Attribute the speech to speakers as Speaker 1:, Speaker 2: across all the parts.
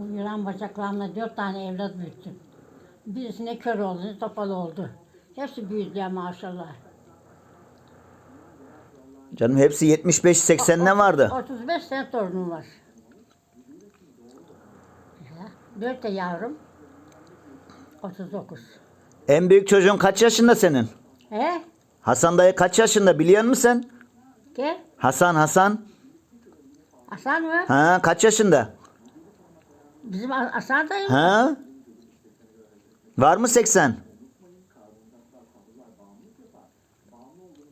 Speaker 1: Yılan bacaklarımla dört tane evlat büyüttüm. Birisine kör oldu, topal oldu. Hepsi büyüdüler maşallah.
Speaker 2: Canım hepsi 75-80 ne vardı?
Speaker 1: 35 tane torunum var. Ya, Dört de yavrum. 39.
Speaker 2: En büyük çocuğun kaç yaşında senin?
Speaker 1: He?
Speaker 2: Hasan dayı kaç yaşında biliyor musun sen?
Speaker 1: Gel.
Speaker 2: Hasan Hasan.
Speaker 1: Hasan mı?
Speaker 2: Ha kaç yaşında?
Speaker 1: Bizim Ha- Hasan dayı mı?
Speaker 2: Ha? Var mı 80?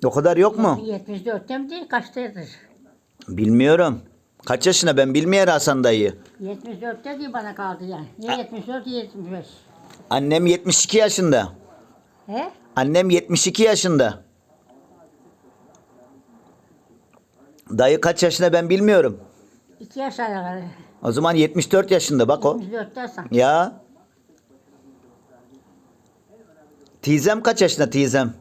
Speaker 2: O kadar yok mu?
Speaker 1: 74'te mi değil kaçtadır?
Speaker 2: Bilmiyorum. Kaç yaşında ben bilmiyorum Hasan dayı.
Speaker 1: 74'te değil bana kaldı yani. Ya 74 ya 75.
Speaker 2: Annem 72 yaşında.
Speaker 1: He?
Speaker 2: Annem 72 yaşında. Dayı kaç yaşında ben bilmiyorum.
Speaker 1: 2 yaş araları.
Speaker 2: O zaman 74 yaşında bak o.
Speaker 1: 74'te Hasan.
Speaker 2: Ya. Teyzem kaç yaşında teyzem?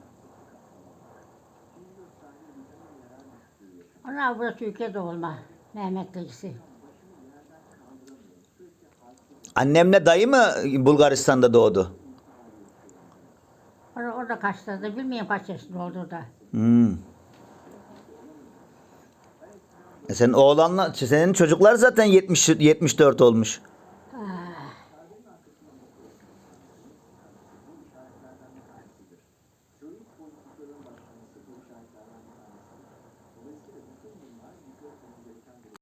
Speaker 1: Onlar burası Türkiye doğulma. Mehmetlikisi.
Speaker 2: Annemle dayı mı Bulgaristan'da doğdu?
Speaker 1: Orada, orada kaçtadır bilmiyorum kaç yaşında oldu da.
Speaker 2: Hmm. E senin oğlanla, senin çocuklar zaten 70 74 olmuş.